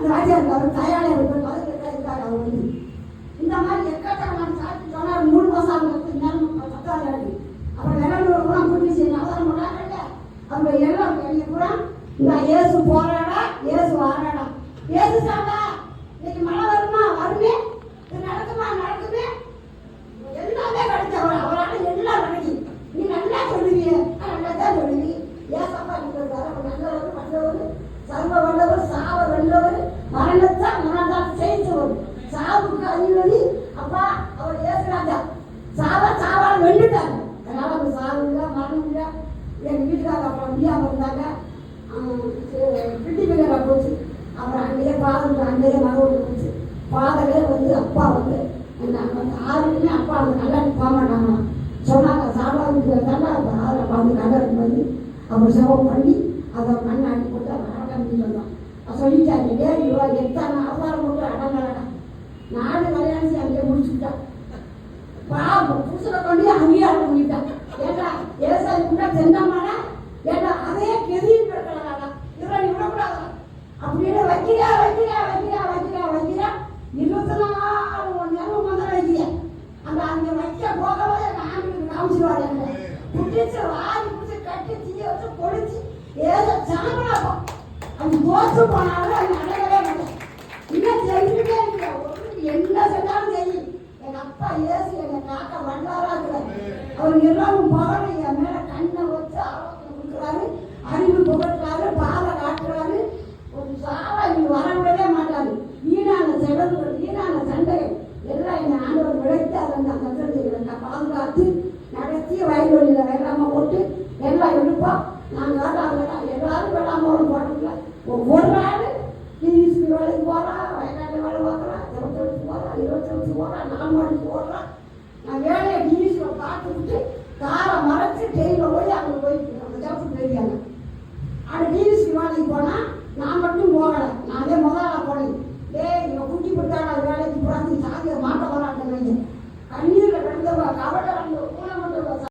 ராஜா வாத்தியார் அவர் தயாராக இருப்பார் பதவியில் இருக்காரு அவர் வந்து இந்த மாதிரி எக்கச்சக்கமான சாட்சி சொன்னார். மூணு மாசம் அவங்க நேரம் பத்தாவது ஆண்டு அப்புறம் விரலூர் கூட கூட்டி செய்யணும் அவதாரம் பண்ணாங்க அவங்க எல்லாம் கேள்வி கூட நான் இயேசு போராடா இயேசு வாராடா. இயேசு சாண்டா இன்னைக்கு மழை வருமா? வருமே. இது நடக்குமா? நடக்குமே. எல்லாமே கிடைச்சு அவர் அவரால் எல்லாம் கிடைக்கும் நீ நல்லா சொல்லுவீங்க நல்லா தான் சொல்லுவீங்க ஏசப்பா நீங்கள் அவர் நல்லவர் வல்லவர் சர்வ வல்லவர் சாவ வல்லவர் மரணத்தை மரணத்தால் செய்தவர் சாவுக்கு அதிபதி அப்பா அவர் ஏசுறாங்க சாவா சாவால் வெண்டுட்டாங்க அதனால அவர் சாவு இல்லை மரணம் இல்லை. எங்கள் வீட்டுக்காரங்க அப்புறம் முடியாமல் இருந்தாங்க. பிடி பிள்ளைங்க போச்சு. அப்புறம் அங்கேயே பாதம் அங்கேயே மகன் போச்சு. ஃபாதரே வந்து அப்பா வந்து நாங்கள் வந்து ஆறுமே அப்பா வந்து நல்லா போக மாட்டாங்க. சொன்னாங்க சாப்பாடு தானே அப்பா வந்து நல்லா வந்து அவர் செவம் பண்ணி அதை மண் அடி போட்டு அவர் அடக்கம் சொன்னோம் சொல்லிட்டாங்க டேய் இவா எடுத்தாங்க அவதாரம் போட்டு அடங்கலடா நாடு கல்யாணம் அங்கேயே முடிச்சுக்கிட்டான் பாவம் புருஷனை கொண்டு அங்கேயே அடம் பண்ணிட்டான் ஏண்டா விவசாயி கூட தென்னம்மாடா? ஏண்டா அதே கெதின்னு கிடக்கலாடா இவரை நீ விடக்கூடாதா? அப்படின்னு வைக்கிறா வைக்கிறா வைக்கிறா வைக்கிறா வைக்கிறா. இருபத்தி நாலு மணி நேரம் முதல்ல வைக்கிறா. அந்த அங்கே வைக்க போகவே நான் காமிச்சிருவாரு என்ன? புட்டிச்சு வாரி பிடிச்சி கட்டி தீய வச்சு பொடிச்சு ஏதோ சாப்பிடாப்போம் அது தோற்று போனாலும் அது நடக்கவே மாட்டேன் இன்னும் செஞ்சுட்டே இருக்க ஒன்றுக்கு என்ன சொன்னாலும் செய்யும் என் அப்பா ஏசு எங்க காக்கா வந்தாரா இருக்கிறார் அவர் எல்லாரும் பகலும் என் மேல கண்ணை வச்சு ஆலோசனை கொடுக்குறாரு. அறிவு புகட்டுறாரு. பாதை காட்டுறாரு. ஒரு சாவா இங்கே வரவிடவே மாட்டாரு. வீணான செலவுகள் வீணான சண்டைகள் எல்லாம் என் ஆண்டவர் விளைத்து அதை நான் கத்தடிக்கிறேன் நான் பாதுகாத்து நடத்தி வயல்வெளியில் வெள்ளாம போட்டு எல்லாம் எடுப்போம் நாங்கள் அதை எல்லாரும் வெள்ளாம ஒரு போட்டோம்ல ஒவ்வொரு நாள் டிவிஸ்க்கு வேலைக்கு போகிறான் வயநாட்டு வேலை பார்க்குறான் இருபத்தெட்டு போகிறான் இருபத்தெட்டு போகிறான் நாலு மணிக்கு போடுறான் நான் வேலையை டிவிஸில் பார்த்துக்கிட்டு காரை மறைச்சு டெய்லியில் போய் அங்கே போய் அந்த ஜாப்க்கு போயிருக்காங்க அந்த டிவிஸ்க்கு வேலைக்கு போனால் நான் மட்டும் போகலை நானே